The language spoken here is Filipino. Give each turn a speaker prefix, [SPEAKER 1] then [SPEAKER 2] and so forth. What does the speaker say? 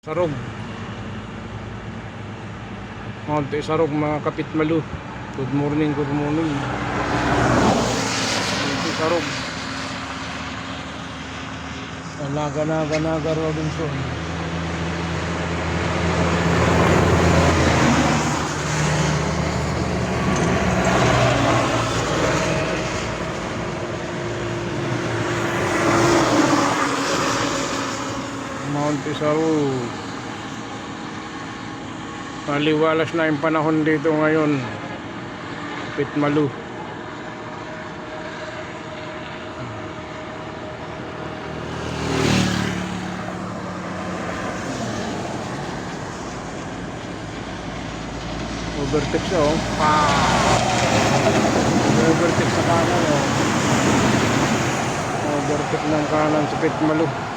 [SPEAKER 1] Sarog. Monte Sarog mga kapitmalu. Good morning, good morning. Monte Sarog. Naga naga naga Robinson. Monte Sarog. Maliwalas na yung panahon dito ngayon. Pitmalu. Overtake siya oh. Overtake sa kanan oh. Overtake ng kanan sa Pitmalu.